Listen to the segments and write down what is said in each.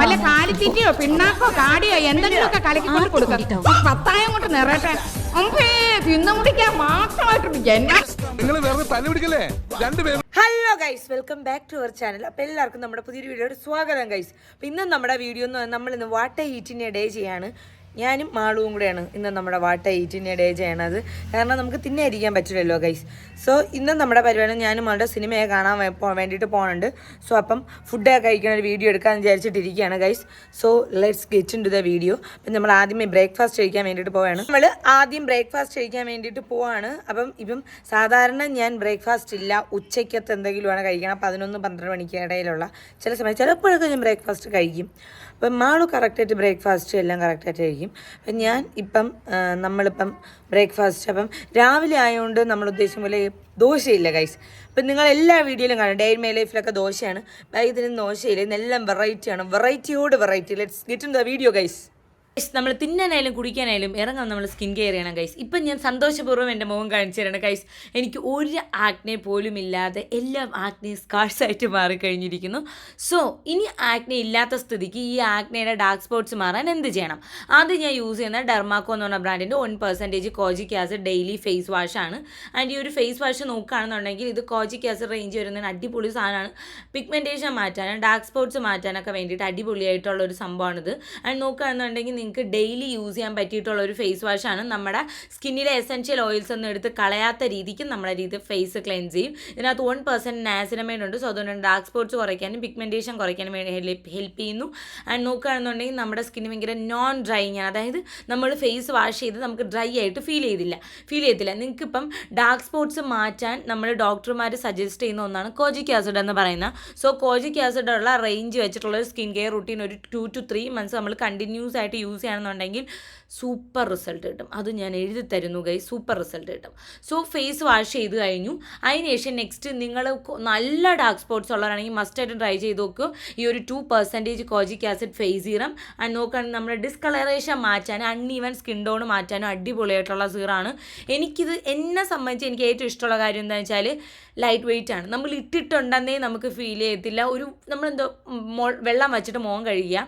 വല്ല കാലിത്തീറ്റയോ പിണ്ണാക്കോ കാടിയോ എന്തെങ്കിലുമൊക്കെ കലക്കിക്കൊണ്ട് കൊടുക്കാം. പത്തായം കൊണ്ട് നിറയട്ടെ. അമ്പേ തിന്നു മുടിക്കാൻ മാത്രമായിട്ടുണ്ട് ജന്മ. നിങ്ങൾ വെറുതെ തല്ലി പിടിക്കല്ലേ? രണ്ടുപേരും hello guys welcome back to our channel അപ്പോൾ എല്ലാവർക്കും നമ്മുടെ പുതിയൊരു വീഡിയോയുടെ സ്വാഗതം ഗൈസ് അപ്പോൾ ഇന്ന് നമ്മുടെ വീഡിയോ എന്ന് നമ്മൾ ഇന്ന് വാട്ടർ ഹീറ്റിന്റെ ഡേ ചെയ്യാണ്. ഞാനും മാളുവും കൂടെയാണ് ഇന്ന് നമ്മുടെ വാട്ട എയ്റ്റിന്റെ ഡേ ചെയ്യണത്. കാരണം നമുക്ക് തിന്നെ ഇരിക്കാൻ പറ്റില്ലല്ലോ ഗൈസ് സോ ഇന്ന് നമ്മുടെ പരിപാടി ഞാനും മാളുടെ സിനിമയെ കാണാൻ വേണ്ടിയിട്ട് പോകുന്നുണ്ട് സോ അപ്പം ഫുഡൊക്കെ കഴിക്കുന്ന ഒരു വീഡിയോ എടുക്കാമെന്ന് വിചാരിച്ചിട്ടിരിക്കുകയാണ് guys so let's get into the video അപ്പം നമ്മൾ ആദ്യമേ ബ്രേക്ക്ഫാസ്റ്റ് കഴിക്കാൻ വേണ്ടിയിട്ട് പോവുകയാണ് നമ്മൾ ആദ്യം ബ്രേക്ക്ഫാസ്റ്റ് കഴിക്കാൻ വേണ്ടിയിട്ട് പോവാണ്. അപ്പം ഇപ്പം സാധാരണ ഞാൻ ബ്രേക്ക്ഫാസ്റ്റ് ഇല്ല. ഉച്ചയ്ക്കത്തെ എന്തെങ്കിലുമാണ് കഴിക്കണം. പതിനൊന്ന് പന്ത്രണ്ട് മണിക്ക് ഇടയിലുള്ള ചില സമയം ചിലപ്പോഴൊക്കെ ഞാൻ ബ്രേക്ക്ഫാസ്റ്റ് കഴിക്കും. അപ്പം മാളു കറക്റ്റായിട്ട് ബ്രേക്ക്ഫാസ്റ്റ് എല്ലാം കറക്റ്റായിട്ട് കഴിക്കും. അപ്പം ഞാൻ ഇപ്പം നമ്മളിപ്പം ബ്രേക്ക്ഫാസ്റ്റ് അപ്പം രാവിലെ ആയതുകൊണ്ട് നമ്മൾ ഉദ്ദേശിച്ച പോലെ ദോശയില്ല കൈസ് അപ്പം നിങ്ങൾ എല്ലാ വീഡിയോയിലും കാണും. ഡെയിൻ മൈ ലൈഫിലൊക്കെ ദോശയാണ്. ഇതിന് ദോശയില്ല? ഇന്നെല്ലാം വെറൈറ്റിയാണ് വെറൈറ്റിയോട് variety let's get in the video guys നമ്മൾ തിന്നാനായാലും കുടിക്കാനായാലും ഇറങ്ങാൻ നമ്മൾ സ്കിൻ കെയർ ചെയ്യണം കൈസ് ഇപ്പം ഞാൻ സന്തോഷപൂർവം എന്റെ മുഖം കാണിച്ചു തരണം കൈസ് എനിക്ക് ഒരു ആക്നെ പോലും ഇല്ലാതെ എല്ലാം ആക്നെ സ്കാർസായിട്ട് മാറിക്കഴിഞ്ഞിരിക്കുന്നു. സോ ഇനി ആക്നെ ഇല്ലാത്ത സ്ഥിതിക്ക് ഈ ആക്നയുടെ ഡാർക്ക് സ്പോട്ട്സ് മാറാൻ എന്ത് ചെയ്യണം? ആദ്യം ഞാൻ യൂസ് ചെയ്യുന്ന ഡെർമാക്കോ എന്ന് പറഞ്ഞ ബ്രാൻഡിന്റെ one percentage kojic acid daily face wash ആണ്. ആൻഡ് ഈ ഒരു ഫേസ് വാഷ് നോക്കുകയാണെന്നുണ്ടെങ്കിൽ ഇത് കോജിക് ആസിഡ് റേഞ്ച് വരുന്ന അടിപൊളി സാധനമാണ്. പിഗ്മെന്റേഷൻ മാറ്റാനും ഡാർക്ക് സ്പോട്ട്സ് മാറ്റാനൊക്കെ വേണ്ടിയിട്ട് അടിപൊളിയായിട്ടുള്ള ഒരു സംഭവമാണിത്. ആൻഡ് നോക്കുകയാണെന്നുണ്ടെങ്കിൽ നിങ്ങൾക്ക് ഡെയിലി യൂസ് ചെയ്യാൻ പറ്റിയിട്ടുള്ള ഒരു ഫേസ് വാഷാണ് നമ്മുടെ സ്കിന്നിലെ എസെൻഷ്യൽ ഓയിൽസ് ഒന്നും എടുത്ത് കളയാത്ത രീതിക്ക് നമ്മുടെ രീതി ഫേസ് ക്ലെൻസ് ചെയ്യും. ഇതിനകത്ത് വൺ പെർസെന്റ് നാസിനമൈഡ് ഉണ്ട്. സോ അതുകൊണ്ട് ഡാർക്ക് സ്പോട്ട്സ് കുറയ്ക്കാനും പിഗ്മെന്റേഷൻ കുറയ്ക്കാനും ഹെൽപ്പ് ചെയ്യുന്നു. ആൻഡ് നോക്കുകയാണെന്നുണ്ടെങ്കിൽ നമ്മുടെ സ്കിന്ന് ഭയങ്കര നോൺ ഡ്രൈയിങ് ആണ്. അതായത് നമ്മൾ ഫേസ് വാഷ് ചെയ്ത് നമുക്ക് ഡ്രൈ ആയിട്ട് ഫീൽ ചെയ്തില്ല. ഫീൽ ചെയ്തില്ല നിങ്ങൾക്കിപ്പം ഡാർക്ക് സ്പോട്ട്സ് മാറ്റാൻ നമ്മൾ ഡോക്ടർമാർ സജസ്റ്റ് ചെയ്യുന്ന ഒന്നാണ് കോജിക് ആസിഡ് എന്ന് പറയുന്നത് സോ കോജിക് ആസിഡുള്ള റേഞ്ച് വെച്ചിട്ടുള്ള ഒരു സ്കിൻ കെയർ റുട്ടീൻ ഒരു ടു ടു ത്രീ മന്ത്സ് നമ്മൾ കണ്ടിന്യൂസ് ആയിട്ട് യൂസ് ചെയ്യുകയാണെന്നുണ്ടെങ്കിൽ സൂപ്പർ റിസൾട്ട് കിട്ടും. അത് ഞാൻ എഴുതി തരുന്നു കൈ സൂപ്പർ റിസൾട്ട് കിട്ടും. സോ ഫേസ് വാഷ് ചെയ്ത് കഴിഞ്ഞു. അതിനുശേഷം നെക്സ്റ്റ് നിങ്ങൾ നല്ല ഡാർക്ക് സ്പോട്ട്സ് ഉള്ളവരാണെങ്കിൽ മസ്റ്റായിട്ട് ട്രൈ ചെയ്ത് നോക്കുക ഈ ഒരു two percentage kojic acid face serum and നോക്കുകയാണെങ്കിൽ നമ്മുടെ ഡിസ്കളറേഷൻ മാറ്റാനും അൺഈവൻ സ്കിൻ ടോൺ മാറ്റാനും അടിപൊളിയായിട്ടുള്ള സീറാണ് എനിക്കിത് എന്നെ സംബന്ധിച്ച് എനിക്ക് ഏറ്റവും ഇഷ്ടമുള്ള കാര്യം എന്താണെന്ന് വെച്ചാൽ ലൈറ്റ് വെയിറ്റ് ആണ്. നമ്മൾ ഇട്ടിട്ടുണ്ടെന്നേ നമുക്ക് ഫീൽ ചെയ്യത്തില്ല. ഒരു നമ്മളെന്തോ വെള്ളം വെച്ചിട്ട് മോൻ കഴുകുക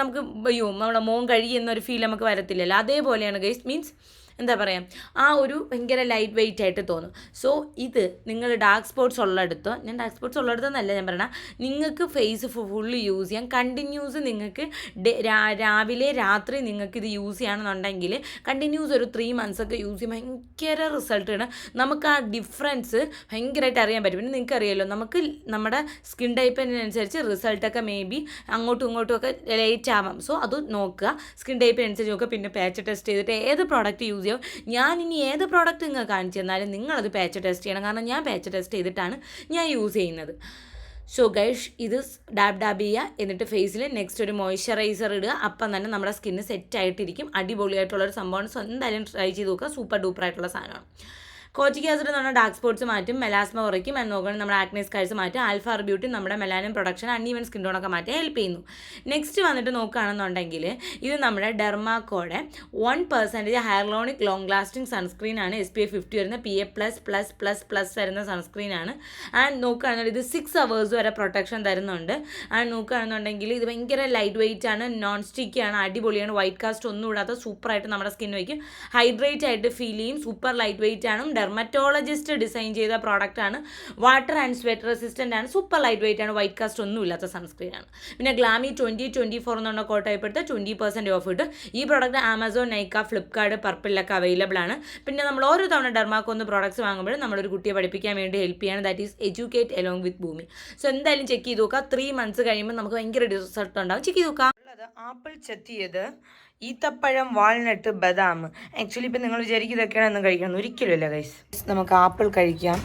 നമുക്ക് അയ്യോ നമ്മളെ മോൻ ഒരു ഫീൽ നമുക്ക് വരത്തില്ലല്ലോ. അതേപോലെയാണ് ഗൈസ് മീൻസ് എന്താ പറയുക ആ ഒരു ഭയങ്കര ലൈറ്റ് വെയിറ്റ് ആയിട്ട് തോന്നും. സോ ഇത് നിങ്ങൾ ഡാർക്ക് സ്പോട്ട്സ് ഉള്ളിടത്തോ ഞാൻ ഡാർക്ക് സ്പോട്ട്സ് ഉള്ളിടത്തെന്നല്ല ഞാൻ പറയണ നിങ്ങൾക്ക് ഫേസ് ഫുള്ള് യൂസ് ചെയ്യാം. കണ്ടിന്യൂസ് നിങ്ങൾക്ക് രാവിലെ രാത്രി നിങ്ങൾക്ക് ഇത് യൂസ് ചെയ്യണമെന്നുണ്ടെങ്കിൽ കണ്ടിന്യൂസ് ഒരു ത്രീ മന്ത്സ് ഒക്കെ യൂസ് ചെയ്യുമ്പോൾ ഭയങ്കര റിസൾട്ട് ആണ് നമുക്ക് ആ ഡിഫറൻസ് ഭയങ്കരമായിട്ട് അറിയാൻ പറ്റും. പിന്നെ നിങ്ങൾക്ക് അറിയാമല്ലോ നമുക്ക് നമ്മുടെ സ്കിൻ ടൈപ്പിനനുസരിച്ച് റിസൾട്ടൊക്കെ മേ ബി അങ്ങോട്ടും ഇങ്ങോട്ടും ഒക്കെ ലേറ്റ് ആവാം. സോ അത് നോക്കുക. സ്കിൻ ടൈപ്പിനനുസരിച്ച് നോക്കുക. പിന്നെ പാച്ച് ടെസ്റ്റ് ചെയ്തിട്ട് ഏത് പ്രോഡക്റ്റ് യൂസ് ചെയ്യും ഞാൻ ഇനി ഏത് പ്രോഡക്റ്റ് നിങ്ങൾ കാണിച്ചു തന്നാലും നിങ്ങളത് പാച്ച് ടെസ്റ്റ് ചെയ്യണം. കാരണം ഞാൻ പാച്ച് ടെസ്റ്റ് ചെയ്തിട്ടാണ് ഞാൻ യൂസ് ചെയ്യുന്നത്. സോ ഗൈഷ് ഇത് ഡാബ് ഡാബ് ചെയ്യുക. എന്നിട്ട് ഫേസിൽ നെക്സ്റ്റ് ഒരു മോയ്സ്ചറൈസർ ഇടുക. അപ്പം തന്നെ നമ്മുടെ സ്കിന്ന് സെറ്റ് ആയിട്ടിരിക്കും. അടിപൊളിയായിട്ടുള്ള ഒരു സംഭവമാണ്. സോ എന്തായാലും ട്രൈ ചെയ്ത് നോക്കുക. സൂപ്പർ ഡൂപ്പർ ആയിട്ടുള്ള സാധനമാണ്. കോച്ചിക് ആസിഡ് എന്ന് പറഞ്ഞാൽ ഡാർക്ക് സ്പോട്ട്സ് മാറ്റും മെലാസ്മ കുറയ്ക്കും എന്ന് നോക്കുകയാണെങ്കിൽ നമ്മുടെ ആക്നേസ് കാഴ്ച മാറ്റും ആൽഫ ബ്യൂട്ടി നമ്മുടെ മെലാനിൻ പ്രൊഡക്ഷൻ അൺഈവൻ സ്കിൻ ടോണൊക്കെ മാറ്റി ഹെൽപ്പ് ചെയ്യുന്നു. നെക്സ്റ്റ് വന്നിട്ട് നോക്കുകയാണെന്നുണ്ടെങ്കിൽ ഇത് നമ്മുടെ ഡെർമാക്കോടെ one percentage hyaluronic long lasting sunscreen ആണ്. എസ് പി എ ഫിഫ്റ്റി വരുന്ന P A plus plus plus plus വരുന്ന സൺസ്ക്രീൻ ആണ്. ആൻഡ് നോക്കുകയാണെന്നുണ്ടെങ്കിൽ ഇത് സിക്സ് അവേഴ്സ് വരെ പ്രൊട്ടക്ഷൻ തരുന്നുണ്ട്. ആൻഡ് നോക്കുകയാണെന്നുണ്ടെങ്കിൽ ഇത് ഭയങ്കര ലൈറ്റ് വെയിറ്റ് ആണ് നോൺ സ്റ്റിക്കി ആണ് അടിപൊളിയാണ് വൈറ്റ് കാസ്റ്റ് ഒന്നും ഇടാത്ത സൂപ്പറായിട്ട് നമ്മുടെ സ്കിൻ വയ്ക്കും ഹൈഡ്രേറ്റ് ആയിട്ട് ഫീൽ ചെയ്യും. സൂപ്പർ ലൈറ്റ് വെയിറ്റ് ആണ് ഡെർമറ്റോളജിസ്റ്റ് ഡിസൈൻ ചെയ്ത പ്രോഡക്റ്റ് ആണ്. വാട്ടർ ആൻഡ് സ്വെറ്റ് റെസിസ്റ്റന്റ് ആണ്. സൂപ്പർ ലൈറ്റ് വെയിറ്റ് ആണ്. വൈറ്റ് കാസ്റ്റ് ഒന്നും ഇല്ലാത്ത സൺസ്ക്രീൻ ആണ്. പിന്നെ ഗ്ലാമി ട്വന്റി ട്വന്റി ഫോർ എന്നുള്ള കോട്ടയപ്പെടുത്ത ട്വന്റി പെർസെന്റ് ഓഫ് കിട്ടും ഈ പ്രോഡക്റ്റ് ആമസോൺ നൈക്ക ഫ്ലിപ്കാർട്ട് പർപ്പിളിലൊക്കെ അവൈലബിൾ ആണ്. പിന്നെ നമ്മൾ ഓരോ തവണ ഡെർമാക്കോന്ന് പ്രോഡക്ട്സ് വാങ്ങുമ്പോഴും നമ്മളൊരു കുട്ടിയെ പഠിപ്പിക്കാൻ വേണ്ടി ഹെൽപ്പ് ചെയ്യാണ്. That is educate along with Bhoomi so എന്തായാലും ചെക്ക് ചെയ്ത് നോക്കുക ത്രീ മന്ത്സ് കഴിയുമ്പോൾ നമുക്ക് ഭയങ്കര റിസൾട്ട് ഉണ്ടാവും. ചെക്ക് ചെയ്ത് നോക്കാം. ആപ്പിൾ ചെത്തിയത് ഈത്തപ്പഴം വാൾനട്ട് ബദാം. ആക്ച്വലി ഇപ്പം നിങ്ങൾ വിചാരിക്കും ഇതൊക്കെയാണ് ഒന്നും കഴിക്കണം ഒരിക്കലുമില്ല ഗൈസ് നമുക്ക് ആപ്പിൾ കഴിക്കാം.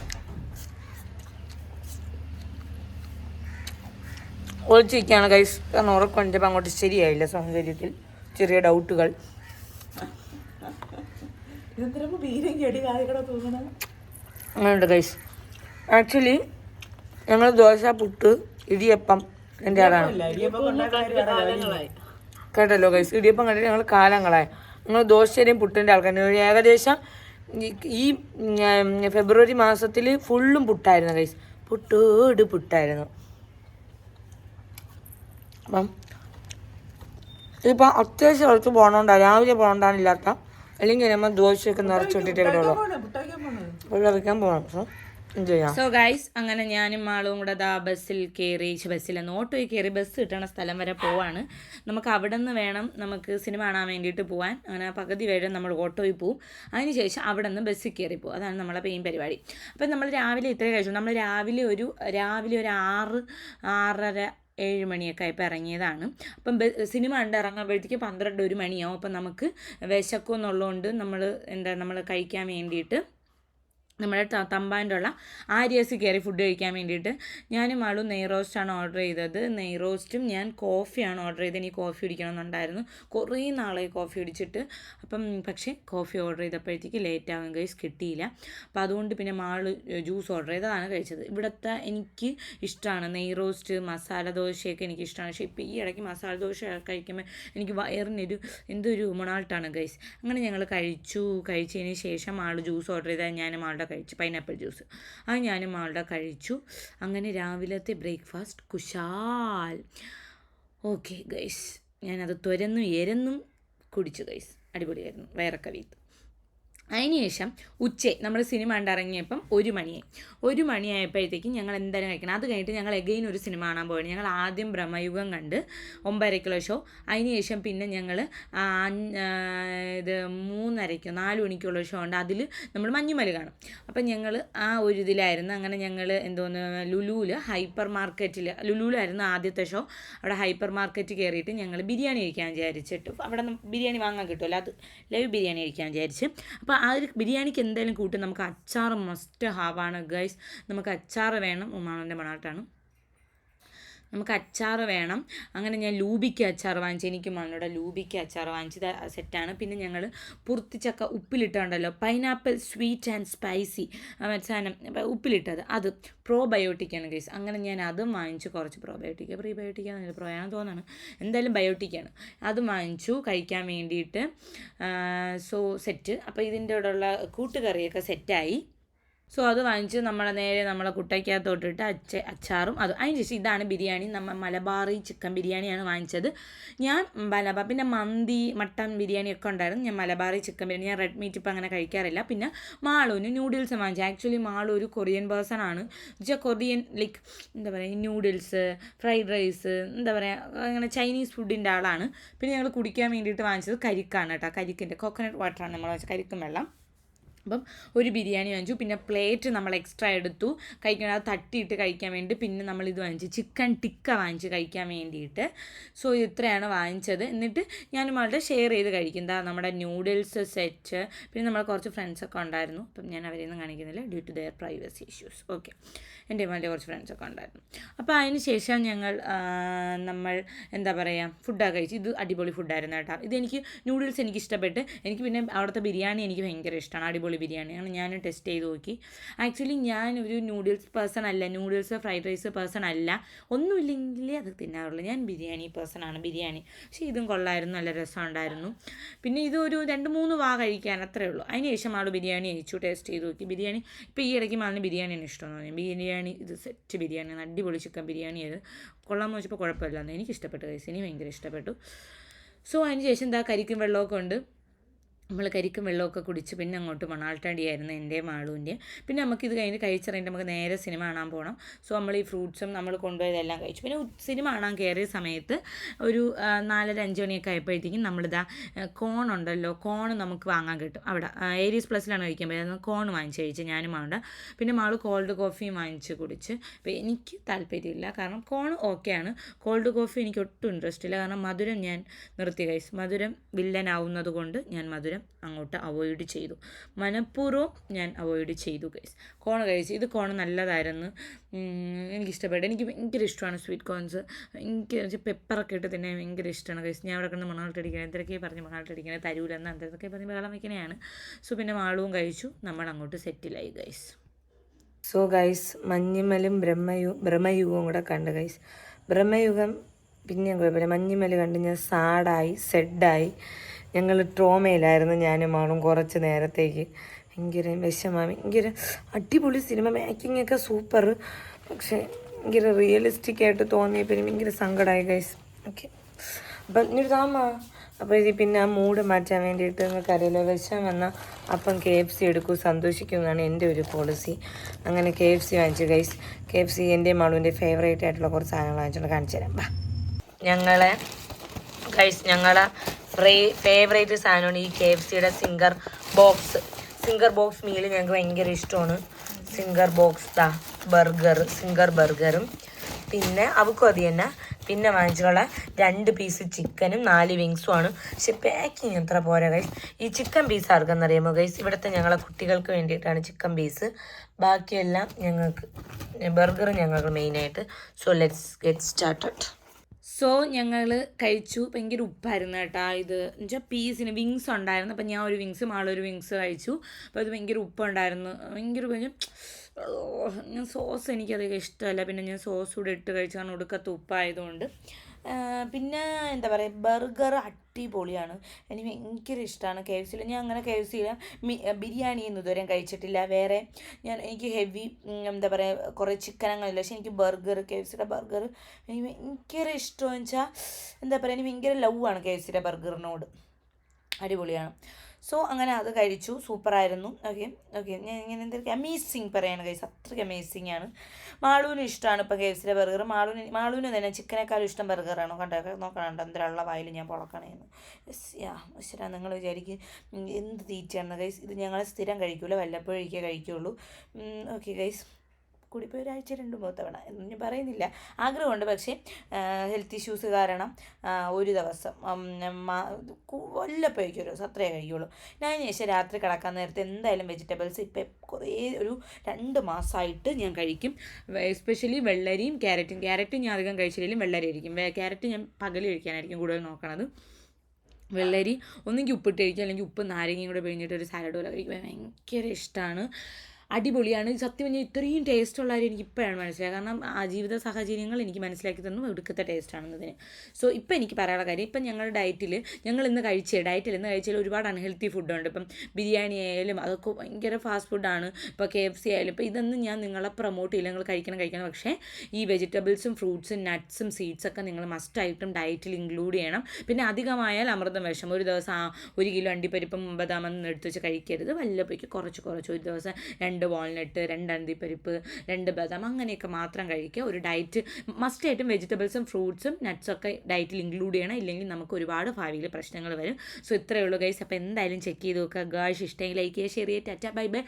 ഒളിച്ചിരിക്കുകയാണ് ഗൈസ് കാരണം ഉറക്കം അങ്ങോട്ട് ശരിയായില്ല സൗന്ദര്യത്തിൽ ചെറിയ ഡൗട്ടുകൾ അങ്ങനെയുണ്ട് ഗൈസ് ആക്ച്വലി ഞങ്ങൾ ദോശ പുട്ട് ഇടിയപ്പം എന്റെ ആളാണ്. കേട്ടല്ലോ ഗൈസ് ഇടിയപ്പം കണ്ടിട്ട് ഞങ്ങൾ കാലങ്ങളായി. ഞങ്ങൾ ദോശയുടെയും പുട്ടിന്റെ ആൾക്കാർ ഏകദേശം ഈ- ഫെബ്രുവരി മാസത്തിൽ ഫുള്ളും പുട്ടായിരുന്നു ഗൈസ് പുട്ടോട് പുട്ടായിരുന്നു. അപ്പം ഇപ്പം അത്യാവശ്യം അടുത്ത് പോകണോണ്ടാ രാവിലെ പോകണ്ടാന്നില്ലാത്ത അല്ലെങ്കിൽ നമ്മൾ ദോശയൊക്കെ നിറച്ചിട്ടിട്ടേ കിട്ടുള്ളൂ വെള്ളം പോകണം സോ ഗൈസ് അങ്ങനെ ഞാനും ആളും കൂടെ ദാ ബസ്സിൽ കയറി ബസ്സിൽ ഓട്ടോയിൽ കയറി ബസ് കിട്ടണ സ്ഥലം വരെ പോവാണ്. നമുക്ക് അവിടെ നിന്ന് വേണം നമുക്ക് സിനിമ കാണാൻ വേണ്ടിയിട്ട് പോകാൻ അങ്ങനെ പകുതി വരെ നമ്മൾ ഓട്ടോയിൽ പോവും. അതിനുശേഷം അവിടെ നിന്ന് ബസ്സിൽ കയറി പോകും അതാണ് നമ്മളെ മെയിൻ പരിപാടി. അപ്പം നമ്മൾ രാവിലെ ഇത്രയും കഴിച്ചു നമ്മൾ രാവിലെ ഒരു രാവിലെ ഒരു ആറ് ആറര ഏഴ് മണിയൊക്കെ ആയപ്പോൾ ഇറങ്ങിയതാണ്. അപ്പം സിനിമ കണ്ട് ഇറങ്ങുമ്പോഴത്തേക്ക് പന്ത്രണ്ട് ഒരു മണിയാവും. അപ്പം നമുക്ക് വിശക്കുമെന്നുള്ളതുകൊണ്ട് നമ്മൾ എന്താ നമ്മൾ കഴിക്കാൻ വേണ്ടിയിട്ട് നമ്മുടെ തമ്പാന്റെ ഉള്ള ആര്യസ് കയറി ഫുഡ് കഴിക്കാൻ വേണ്ടിയിട്ട് ഞാനും ആളും നെയ് റോസ്റ്റാണ് ഓർഡർ ചെയ്തത്. നെയ് റോസ്റ്റും ഞാൻ കോഫിയാണ് ഓർഡർ ചെയ്തത്. എനിക്ക് കോഫി കുടിക്കണമെന്നുണ്ടായിരുന്നു. കുറേ നാളായി കോഫി കുടിച്ചിട്ട്. അപ്പം പക്ഷേ കോഫി ഓർഡർ ചെയ്തപ്പോഴത്തേക്ക് ലേറ്റ് ആകും കഴിച്ച് കിട്ടിയില്ല. അപ്പോൾ അതുകൊണ്ട് പിന്നെ മാൾ ജ്യൂസ് ഓർഡർ ചെയ്തതാണ് കഴിച്ചത്. ഇവിടുത്തെ എനിക്ക് ഇഷ്ടമാണ് നെയ് റോസ്റ്റ് മസാല ദോശയൊക്കെ എനിക്ക് ഇഷ്ടമാണ്. പക്ഷേ ഇപ്പോൾ ഈ ഇടയ്ക്ക് മസാല ദോശ കഴിക്കുമ്പോൾ എനിക്ക് വയറിനൊരു എന്തൊരു മൊണാൾട്ടാണ് ഗൈസ് അങ്ങനെ ഞങ്ങൾ കഴിച്ചു. കഴിച്ചതിന് ശേഷം ആൾ ജ്യൂസ് ഓർഡർ ചെയ്താൽ ഞാനും ആളുടെ കഴിച്ചു. പൈനാപ്പിൾ ജ്യൂസ് അത് ഞാനും ആളുടെ കഴിച്ചു. അങ്ങനെ രാവിലത്തെ ബ്രേക്ക്ഫാസ്റ്റ് കുശാൽ. ഓക്കെ ഗൈസ് ഞാനത് തുരന്നും എരന്നും കുടിച്ചു ഗൈസ് അടിപൊളിയായിരുന്നു. വയറൊക്കെ വീത്ത് അതിനുശേഷം ഉച്ച നമ്മൾ സിനിമ കണ്ടിറങ്ങിയപ്പം ഒരു മണിയായി ഒരു മണിയായപ്പോഴത്തേക്കും ഞങ്ങൾ എന്തായാലും കഴിക്കണം. അത് കഴിഞ്ഞിട്ട് ഞങ്ങൾ എഗെയിൻ ഒരു സിനിമ കാണാൻ പോകണം ഞങ്ങൾ ആദ്യം ബ്രഹ്മയുഗം കണ്ട് ഒമ്പതരക്കുള്ള ഷോ അതിനുശേഷം പിന്നെ ഞങ്ങൾ ഇത് മൂന്നരയ്ക്കോ നാല് മണിക്കുള്ള ഷോ ഉണ്ട്. അതിൽ നമ്മൾ മഞ്ഞുമല കാണും. അപ്പം ഞങ്ങൾ ആ ഒരു ഇതിലായിരുന്നു. അങ്ങനെ ഞങ്ങൾ എന്തോന്ന് ലുലുവിൽ ഹൈപ്പർ മാർക്കറ്റിൽ ലുലുവിലായിരുന്നു ആദ്യത്തെ ഷോ അവിടെ ഹൈപ്പർ മാർക്കറ്റ് കയറിയിട്ട് ഞങ്ങൾ ബിരിയാണി കഴിക്കാൻ വിചാരിച്ചിട്ട് അവിടെ ബിരിയാണി വാങ്ങാൻ കിട്ടുമല്ലോ അത് ലൈവ് ബിരിയാണി കഴിക്കാൻ വിചാരിച്ച്. അപ്പോൾ ആ ഒരു ബിരിയാണിക്ക് എന്തായാലും കൂട്ടും. നമുക്ക് അച്ചാർ മസ്റ്റ് ഹാവാണ് ഗൈസ് നമുക്ക് അച്ചാർ വേണം ഉമ്മാണന്റെ മണാട്ടാണ് നമുക്ക് അച്ചാർ വേണം. അങ്ങനെ ഞാൻ ലൂബിക്ക് അച്ചാർ വാങ്ങിച്ചു. എനിക്ക് മണ്ണോടെ ലൂബിക്ക് അച്ചാർ വാങ്ങിച്ചത് സെറ്റാണ് പിന്നെ ഞങ്ങൾ പുറത്തിച്ചക്ക ഉപ്പിലിട്ടുണ്ടല്ലോ. പൈനാപ്പിൾ സ്വീറ്റ് ആൻഡ് സ്പൈസി സാധനം. ഉപ്പിലിട്ടത്. അത് പ്രോബയോട്ടിക്കാണ് ഗൈസ് അങ്ങനെ ഞാൻ അതും വാങ്ങിച്ചു. കുറച്ച് പ്രോബയോട്ടിക്ക് പ്രീബയോട്ടിക്കാന്ന് പ്രോയാണ് തോന്നുന്നു. എന്തായാലും ബയോട്ടിക്കാണ് അത് വാങ്ങിച്ചു. കഴിക്കാൻ വേണ്ടിയിട്ട് സോ സെറ്റ് അപ്പോൾ ഇതിന്റെ കൂടെയുള്ള കൂട്ടുകറിയൊക്കെ സെറ്റായി സോ അത് വാങ്ങിച്ച് നമ്മളെ നേരെ നമ്മളെ കുട്ടയ്ക്കകത്തോട്ടിട്ട് അച്ച അച്ചാറും അത്. അതിന് ശേഷം ഇതാണ് ബിരിയാണി. നമ്മൾ മലബാറി ചിക്കൻ ബിരിയാണിയാണ് വാങ്ങിച്ചത്. ഞാൻ മലബാർ പിന്നെ മന്തി മട്ടൻ ബിരിയാണി ഒക്കെ ഉണ്ടായിരുന്നു. ഞാൻ മലബാറി ചിക്കൻ ബിരിയാണി ഞാൻ റെഡ് മീറ്റ് ഇപ്പം അങ്ങനെ കഴിക്കാറില്ല. പിന്നെ മാളൂന് നൂഡിൽസ് വാങ്ങിച്ചു. ആക്ച്വലി മാളു ഒരു കൊറിയൻ പേഴ്സൺ ആണ് വെച്ചാൽ കൊറിയൻ ലൈക്ക് എന്താ പറയുക നൂഡിൽസ് ഫ്രൈഡ് റൈസ് എന്താ പറയുക അങ്ങനെ ചൈനീസ് ഫുഡിന്റെ ആളാണ്. പിന്നെ ഞങ്ങൾ കുടിക്കാൻ വേണ്ടിയിട്ട് വാങ്ങിച്ചത് കരിക്കാണ് കേട്ടോ. കരിക്കിന്റെ. കോക്കനട്ട് വാട്ടറാണ് നമ്മൾ വാങ്ങിച്ചത്. കരിക്കും വെള്ളം. അപ്പം ഒരു ബിരിയാണി വാങ്ങിച്ചു. പിന്നെ പ്ലേറ്റ് നമ്മൾ എക്സ്ട്രാ എടുത്തു. കഴിക്കണം അത് തട്ടിയിട്ട് കഴിക്കാൻ വേണ്ടി പിന്നെ നമ്മൾ ഇത് വാങ്ങിച്ചു. ചിക്കൻ ടിക്ക വാങ്ങിച്ച് കഴിക്കാൻ വേണ്ടിയിട്ട്. സോ ഇത്രയാണ് വാങ്ങിച്ചത്. എന്നിട്ട് ഞാൻ അവളുടെ ഷെയർ ചെയ്ത് കഴിക്കും. എന്താ നമ്മുടെ ന്യൂഡിൽസ് സെറ്റ് പിന്നെ നമ്മളെ കുറച്ച് ഫ്രണ്ട്സൊക്കെ ഉണ്ടായിരുന്നു. അപ്പം ഞാൻ അവരെ ഒന്നും കാണിക്കുന്നില്ല. Due to their privacy issues okay എന്റെ മറ്റേ കുറച്ച് ഫ്രണ്ട്സൊക്കെ ഉണ്ടായിരുന്നു. അപ്പോൾ അതിന് ശേഷം ഞങ്ങൾ നമ്മൾ എന്താ പറയുക ഫുഡൊക്കെ കഴിച്ചു. ഇത് അടിപൊളി ഫുഡായിരുന്നു കേട്ടോ. ഇതെനിക്ക് നൂഡിൽസ് എനിക്ക് ഇഷ്ടപ്പെട്ട്. എനിക്ക് പിന്നെ അവിടുത്തെ ബിരിയാണി എനിക്ക് ഭയങ്കര ഇഷ്ടമാണ്. അടിപൊളി ബിരിയാണി ബിരിയാണിയാണ്. ഞാൻ ടെസ്റ്റ് ചെയ്ത് നോക്കി. ആക്ച്വലി ഞാൻ ഒരു നൂഡിൽസ് പേഴ്സൺ അല്ല. നൂഡിൽസ് ഫ്രൈഡ് റൈസ് പേഴ്സൺ അല്ല. ഒന്നുമില്ലെങ്കിലേ അത് തിന്നാറുള്ളൂ. ഞാൻ ബിരിയാണി പേഴ്സൺ ആണ്. ബിരിയാണി. പക്ഷേ ഇതും കൊള്ളായിരുന്നു. നല്ല രസമുണ്ടായിരുന്നു പിന്നെ ഇതൊരു രണ്ട് മൂന്ന് വാ കഴിക്കാൻ അത്രേ ഉള്ളൂ. അതിന് ശേഷം ആൾ ബിരിയാണി അയച്ചു ടേസ്റ്റ് ചെയ്ത് നോക്കി. ബിരിയാണി ഇപ്പോൾ ഈ ഇടയ്ക്ക് മാലിന് ബിരിയാണിയാണ് ഇഷ്ടമെന്ന് പറഞ്ഞു. ബിരിയാണി ഇത് സെറ്റ് ബിരിയാണിയാണ്. അടിപൊളി ചിക്കൻ ബിരിയാണി ആയത് കൊള്ളാമെന്ന് വെച്ചപ്പോൾ കുഴപ്പമില്ലാന്ന്. എനിക്ക് ഇഷ്ടപ്പെട്ടു കൈസ് എനിക്ക് ഭയങ്കര ഇഷ്ടപ്പെട്ടു. സോ അതിന് ശേഷം എന്താ കരിക്കും വെള്ളമൊക്കെ ഉണ്ട്. നമ്മൾ കരിക്കും വെള്ളമൊക്കെ കുടിച്ച് പിന്നെ അങ്ങോട്ട് മണാൾട്ടാണ്ടിയായിരുന്നു എന്റെ മാളൂന്റെ. പിന്നെ നമുക്ക് ഇത് കഴിഞ്ഞ് കഴിച്ചിറങ്ങിയിട്ട് നമുക്ക് നേരെ സിനിമ കാണാൻ പോകണം സോ നമ്മൾ ഈ ഫ്രൂട്ട്സും നമ്മൾ കൊണ്ടുപോയതെല്ലാം കഴിച്ചു. പിന്നെ സിനിമ കാണാൻ കയറിയ സമയത്ത് ഒരു നാലര അഞ്ച് മണിയൊക്കെ ആയപ്പോഴത്തേക്കും നമ്മളിതാ കോൺ ഉണ്ടല്ലോ കോൺ നമുക്ക് വാങ്ങാൻ കിട്ടും. അവിടെ ഏരീസ് പ്ലസിലാണ് കഴിക്കാൻ പറ്റുന്നത്. കോൺ വാങ്ങിച്ച് കഴിച്ച് ഞാനും അവിടെ പിന്നെ മാൾ കോൾഡ് കോഫിയും വാങ്ങിച്ച് കുടിച്ച്. അപ്പോൾ എനിക്ക് താല്പര്യമില്ല. കാരണം കോൺ ഓക്കെയാണ്. കോൾഡ് കോഫി എനിക്ക് ഒട്ടും ഇൻട്രസ്റ്റ് ഇല്ല. കാരണം മധുരം ഞാൻ നിർത്തി കഴിച്ചു. മധുരം വില്ലനാവുന്നത് കൊണ്ട് ഞാൻ മധുരം അങ്ങോട്ട് അവോയ്ഡ് ചെയ്തു. മനഃപൂർവം ഞാൻ അവോയ്ഡ് ചെയ്തു ഗൈസ് കോൺ കഴിച്ചു ഇത് കോൺ നല്ലതായിരുന്നു. എനിക്കിഷ്ടപ്പെട്ടു. എനിക്ക് ഭയങ്കര ഇഷ്ടമാണ് സ്വീറ്റ് കോൺസ് എനിക്ക് പെപ്പറൊക്കെ ഇട്ട് തന്നെ ഭയങ്കര ഇഷ്ടമാണ് ഗൈസ് ഞാൻ അവിടെ കിടന്ന് മണാൾട്ടടിക്കണം എന്തൊക്കെ പറഞ്ഞ് മണാൾട്ടടിക്കണേ തരൂലെന്ന് എന്തൊക്കെ പറഞ്ഞ് ബഹളം വയ്ക്കണയാണ് സോ പിന്നെ മാളവും കഴിച്ചു. നമ്മൾ അങ്ങോട്ട് സെറ്റിലായി ഗൈസ് സോ ഗൈസ് മഞ്ഞിമലും ബ്രഹ്മയു ബ്രഹ്മയുഗവും കൂടെ കണ്ട് ഗൈസ് ബ്രഹ്മയുഗം പിന്നെയും കുഴപ്പമില്ല. മഞ്ഞുമല കണ്ട് ഞാൻ സാഡായി സെഡായി ഞങ്ങൾ ട്രോമയിലായിരുന്നു ഞാനും ആളും കുറച്ച് നേരത്തേക്ക്. ഭയങ്കര വിഷമ ഭയങ്കര അടിപൊളി സിനിമ മേക്കിംഗ് ഒക്കെ സൂപ്പർ പക്ഷേ ഭയങ്കര റിയലിസ്റ്റിക് ആയിട്ട് തോന്നിയ പിന്നെ ഭയങ്കര സങ്കടമായി ഗൈസ് ഓക്കെ അപ്പം ഇനി താമ അപ്പോൾ ഇത് പിന്നെ ആ മൂഡ് മാറ്റാൻ വേണ്ടിയിട്ട് നിങ്ങൾക്ക് അറിയാലോ വിഷം വന്നാൽ അപ്പം കെ എഫ് സി എടുക്കൂ സന്തോഷിക്കും എന്നാണ് എന്റെ ഒരു പോളിസി അങ്ങനെ കെ എഫ് സി വാങ്ങിച്ചു ഗൈസ് കെ എഫ് സി എന്റെ മാളുവിന്റെ ഫേവറേറ്റ് ആയിട്ടുള്ള കുറച്ച് സാധനങ്ങൾ വാങ്ങിച്ചുകൊണ്ട് കാണിച്ചു തരാം ഞങ്ങളെ ഗൈസ് ഞങ്ങളെ ഫേവറേറ്റ് സാധനമാണ് ഈ കെ എഫ് സിയുടെ zinger box zinger box meal ഞങ്ങൾക്ക് ഭയങ്കര ഇഷ്ടമാണ്. സിംഗർ ബോക്സ് താ ബർഗർ സിംഗർ ബർഗറും പിന്നെ അവക്കും അത് തന്നെ. പിന്നെ വാങ്ങിച്ചിട്ടുള്ള രണ്ട് പീസ് ചിക്കനും നാല് വിങ്സും ആണ്. പക്ഷെ പാക്കിങ് എത്ര പോരാ ഗൈസ് ഈ ചിക്കൻ പീസ് ആർക്കെന്നറിയാമോ ഗൈസ് ഇവിടുത്തെ ഞങ്ങളെ കുട്ടികൾക്ക് വേണ്ടിയിട്ടാണ് ചിക്കൻ പീസ് ബാക്കിയെല്ലാം ഞങ്ങൾക്ക് ബർഗർ ഞങ്ങൾക്ക് മെയിനായിട്ട് so let's get started so ഞങ്ങൾ കഴിച്ചു. ഭയങ്കര ഉപ്പായിരുന്നു കേട്ടോ ഇത്. എന്നുവെച്ചാൽ പീസിന് വിങ്സ് ഉണ്ടായിരുന്നു. അപ്പം ഞാൻ ഒരു വിങ്സ് ആളൊരു വിങ്സ് കഴിച്ചു. അപ്പോൾ അത് ഭയങ്കര ഉപ്പുണ്ടായിരുന്നു. ഭയങ്കര ഞാൻ സോസ് എനിക്കധികം ഇഷ്ടമല്ല. പിന്നെ ഞാൻ സോസ് കൂടെ ഇട്ട് കഴിച്ചു. കാരണം ഒടുക്കത്ത് ഉപ്പായതുകൊണ്ട്. പിന്നെ എന്താ പറയുക ബർഗർ അടിപൊളിയാണ്. എനിക്ക് ഭയങ്കര ഇഷ്ടമാണ് കെ എഫ് സിയിൽ ഞാൻ അങ്ങനെ കെ എഫ് സിയിൽ ബിരിയാണി ഒന്നും ഇതുവരെ കഴിച്ചിട്ടില്ല. വേറെ ഞാൻ എനിക്ക് ഹെവി എന്താ പറയുക കുറേ ചിക്കൻ അങ്ങനെയല്ല പക്ഷേ എനിക്ക് ബർഗർ കെ എഫ് സിയുടെ ബർഗർ എനിക്ക് ഭയങ്കര ഇഷ്ടമെന്ന് വെച്ചാൽ എന്താ പറയുക എനിക്ക് ഭയങ്കര ലവ് ആണ് കെ എഫ് സിയുടെ ബർഗറിനോട്. അടിപൊളിയാണ്. സോ അങ്ങനെ അത് കഴിച്ചു. സൂപ്പറായിരുന്നു ഓക്കെ ഓക്കെ ഞാൻ ഇങ്ങനെ എന്തൊക്കെ അമേസിങ് പറയാണ് കഴിച്ചു അത്രയ്ക്ക് അമേസിങ് ആണ്. മാളൂന് ഇഷ്ടമാണ് ഇപ്പോൾ കെ എഫ് സിയിലെ ബർഗർ മാളൂന് മാളൂന് തന്നെ ചിക്കനേക്കാളും ഇഷ്ടം ബർഗറാണോ കണ്ടോ? നോക്കണം. എന്തിനുള്ള വായിൽ ഞാൻ പൊളക്കണേന്ന്. യാ ശരാ നിങ്ങൾ വിചാരിക്കും എന്ത് തീറ്റയാണ് കൈസ് ഇത് ഞങ്ങൾ സ്ഥിരം കഴിക്കൂല. വല്ലപ്പോഴേക്കേ കഴിക്കുള്ളൂ. ഓക്കെ ഗൈസ് കൂടിപ്പോയി ഒരാഴ്ച രണ്ട് മൂന്ന് തവണ എന്ന് ഞാൻ പറയുന്നില്ല. ആഗ്രഹമുണ്ട്. പക്ഷേ ഹെൽത്ത് ഇഷ്യൂസ് കാരണം ഒരു ദിവസം വല്ലപ്പോഴേക്കും ഒരു ദിവസം അത്രേ കഴിയുള്ളൂ. ഞാൻ ശേഷം രാത്രി കിടക്കാൻ നേരത്തെ എന്തായാലും വെജിറ്റബിൾസ് ഇപ്പം കുറേ ഒരു രണ്ട് മാസമായിട്ട് ഞാൻ കഴിക്കും. എസ്പെഷ്യലി വെള്ളരിയും ക്യാരറ്റും ക്യാരറ്റും ഞാൻ അധികം കഴിച്ചില്ലെങ്കിലും വെള്ളരി ആയിരിക്കും ക്യാരറ്റ് ഞാൻ പകൽ കഴിക്കാനായിരിക്കും കൂടുതൽ നോക്കണത്. വെള്ളരി ഒന്നെങ്കിൽ ഉപ്പിട്ട് കഴിക്കുക അല്ലെങ്കിൽ ഉപ്പ് നാരങ്ങയും കൂടെ പിഴിഞ്ഞിട്ട് ഒരു സാലഡ് പോലെ കഴിക്കും. ഭയങ്കര ഇഷ്ടമാണ്. അടിപൊളിയാണ്. സത്യം പറഞ്ഞാൽ ഇത്രയും ടേസ്റ്റുള്ള കാര്യം എനിക്ക് ഇപ്പോഴാണ് മനസ്സിലായത്. കാരണം ആ ജീവിത സാഹചര്യങ്ങൾ എനിക്ക് മനസ്സിലാക്കി തന്നു. ഒടുക്കത്തെ ടേസ്റ്റാണെന്നതിന് സോ ഇപ്പം എനിക്ക് പറയാനുള്ള കാര്യം ഇപ്പം ഞങ്ങളുടെ ഡയറ്റിൽ ഞങ്ങൾ ഇന്ന് കഴിച്ച ഡയറ്റിൽ ഇന്ന് കഴിച്ചാൽ ഒരുപാട് അൺഹെൽത്തി ഫുഡുണ്ട് ഇപ്പം ബിരിയാണി ആയാലും അതൊക്കെ ഭയങ്കര ഫാസ്റ്റ് ഫുഡാണ് ഇപ്പോൾ കെ എഫ് സി ആയാലും ഇപ്പോൾ ഇതൊന്നും ഞാൻ നിങ്ങളെ പ്രൊമോട്ട് ചെയ്യില്ല. നിങ്ങൾ കഴിക്കണം കഴിക്കണം. പക്ഷേ ഈ വെജിറ്റബിൾസും ഫ്രൂട്ട്സും നട്ട്സും സീഡ്സൊക്കെ നിങ്ങൾ മസ്റ്റ് മസ്റ്റായിട്ടും ഡയറ്റിൽ ഇൻക്ലൂഡ് ചെയ്യണം. പിന്നെ അധികമായാൽ അമൃതം വിഷം. ഒരു ദിവസം ഒരു കിലോ അണ്ടിപ്പരിപ്പും ബദാമെന്ന് എടുത്ത് വെച്ച് കഴിക്കരുത്. വല്ലപ്പോഴേക്ക് കുറച്ച് കുറച്ച് ഒരു ദിവസം രണ്ട് വാൾനട്ട് രണ്ട് അണ്ടിപ്പരിപ്പ് രണ്ട് ബദാം അങ്ങനെയൊക്കെ മാത്രം കഴിക്കുക. ഒരു ഡയറ്റ് മസ്റ്റായിട്ടും വെജിറ്റബിൾസും ഫ്രൂട്ട്സും നട്ട്സൊക്കെ ഡയറ്റിൽ ഇൻക്ലൂഡ് ചെയ്യണം. ഇല്ലെങ്കിൽ നമുക്ക് ഒരുപാട് ഭാവിയിൽ പ്രശ്നങ്ങൾ വരും. സോ ഇത്രയേ ഉള്ളൂ ഗൈസ് അപ്പോൾ എന്തായാലും ചെക്ക് ചെയ്ത് നോക്കുക. ഗായ്സ് ഇഷ്ടമെങ്കിൽ ലൈക്ക് ചെയ്യുക ഷെയർ ചെയ്യുക. Tata bye bye